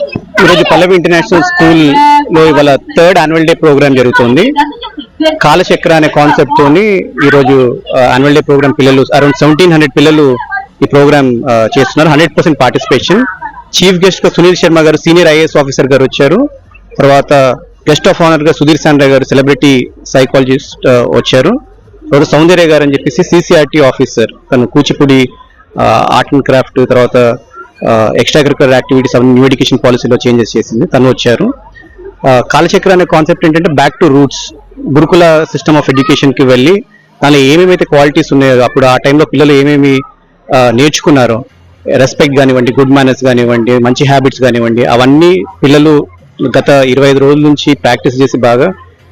ఈరోజు పల్లవి ఇంటర్నేషనల్ స్కూల్లో ఇవాళ థర్డ్ యాన్యువల్ డే ప్రోగ్రామ్ జరుగుతుంది. కాలచక్ర అనే కాన్సెప్ట్ తోని ఈ రోజు యాన్యువల్ డే ప్రోగ్రామ్ పిల్లలు అరౌండ్ సెవెంటీన్ హండ్రెడ్ పిల్లలు ఈ ప్రోగ్రామ్ చేస్తున్నారు. హండ్రెడ్ పర్సెంట్ పార్టిసిపేషన్ చీఫ్ గెస్ట్గా సునీల్ శర్మ గారు సీనియర్ ఐఏఎస్ ఆఫీసర్ గారు వచ్చారు. తర్వాత గెస్ట్ ఆఫ్ ఆనర్గా సుధీర్ సాండ్రా గారు సెలబ్రిటీ సైకాలజిస్ట్ వచ్చారు. తర్వాత సౌందర్య గారు అని చెప్పేసి సిసిఆర్టీ ఆఫీసర్ తను కూచిపూడి ఆర్ట్ అండ్ క్రాఫ్ట్ తర్వాత ఎక్స్ట్రా కరికులర్ యాక్టివిటీస్ అవన్నీ న్యూ ఎడ్యుకేషన్ పాలసీలో చేంజెస్ చేసింది. తను వచ్చారు. కాలచక్ర అనే కాన్సెప్ట్ ఏంటంటే back to roots gurukula system of ఎడ్యుకేషన్కి వెళ్ళి దానిలో ఏమేమైతే క్వాలిటీస్ ఉన్నాయో అప్పుడు ఆ టైంలో పిల్లలు ఏమేమి నేర్చుకున్నారో రెస్పెక్ట్ కానివ్వండి గుడ్ మేనర్స్ కానివ్వండి మంచి హ్యాబిట్స్ కానివ్వండి అవన్నీ పిల్లలు గత ఇరవై ఐదు రోజుల నుంచి ప్రాక్టీస్ చేసి బాగా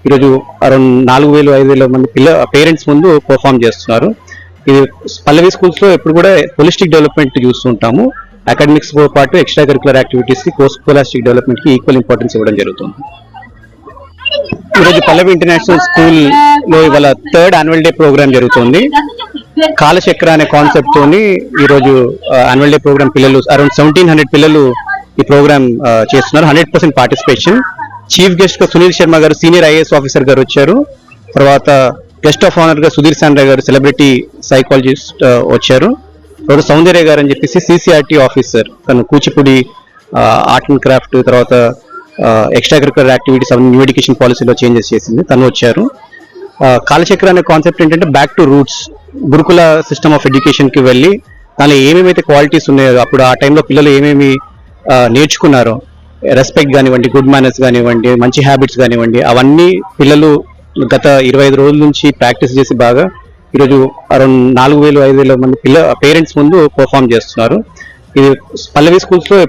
ఈరోజు అరౌండ్ నాలుగు వేలు ఐదు వేల మంది పిల్ల పేరెంట్స్ ముందు పర్ఫామ్ చేస్తున్నారు. ఇది పల్లవి స్కూల్స్లో ఎప్పుడు కూడా హోలిస్టిక్ డెవలప్మెంట్ చూస్తుంటాము. అకాడమిక్స్ పాటు ఎక్స్ట్రా కరికులర్ యాక్టివిటీస్కి స్కోలాస్టిక్ డెవలప్మెంట్కి ఈక్వల్ ఇంపార్టెన్స్ ఇవ్వడం జరుగుతుంది. ఈరోజు పల్లవి ఇంటర్నేషనల్ స్కూల్లో ఇవాళ థర్డ్ యాన్యువల్ డే ప్రోగ్రామ్ జరుగుతుంది. కాలచక్ర అనే కాన్సెప్ట్ తోని ఈ రోజు యాన్యువల్ డే ప్రోగ్రామ్ పిల్లలు అరౌండ్ సెవెంటీన్ హండ్రెడ్ పిల్లలు ఈ ప్రోగ్రామ్ చేస్తున్నారు. Hundred percent participation. చీఫ్ గెస్ట్గా సునీల్ శర్మ గారు సీనియర్ ఐఏఎస్ ఆఫీసర్ గారు వచ్చారు. తర్వాత గెస్ట్ ఆఫ్ ఆనర్గా సుధీర్ సాండ్రా గారు సెలబ్రిటీ సైకాలజిస్ట్ వచ్చారు. తర్వాత సౌందర్య గారు అని చెప్పేసి సిసిఆర్టీ ఆఫీసర్ తను కూచిపూడి ఆర్ట్ అండ్ క్రాఫ్ట్ తర్వాత ఎక్స్ట్రా కరికులర్ యాక్టివిటీస్ అవన్నీ న్యూ ఎడ్యుకేషన్ పాలసీలో చేంజెస్ చేసింది. తను వచ్చారు. కాలచక్ర అనే కాన్సెప్ట్ ఏంటంటే back to roots gurukula system of ఎడ్యుకేషన్కి వెళ్ళి దానిలో ఏమేమైతే క్వాలిటీస్ ఉన్నాయో అప్పుడు ఆ టైంలో పిల్లలు ఏమేమి నేర్చుకున్నారో రెస్పెక్ట్ కానివ్వండి గుడ్ మేనర్స్ కానివ్వండి మంచి హ్యాబిట్స్ కానివ్వండి అవన్నీ పిల్లలు గత ఇరవై ఐదు రోజుల నుంచి ప్రాక్టీస్ చేసి బాగా ఈరోజు అరౌండ్ నాలుగు వేలు ఐదు వేల మంది పిల్ల పేరెంట్స్ ముందు పర్ఫామ్ చేస్తున్నారు. ఇది పల్లవి స్కూల్స్లో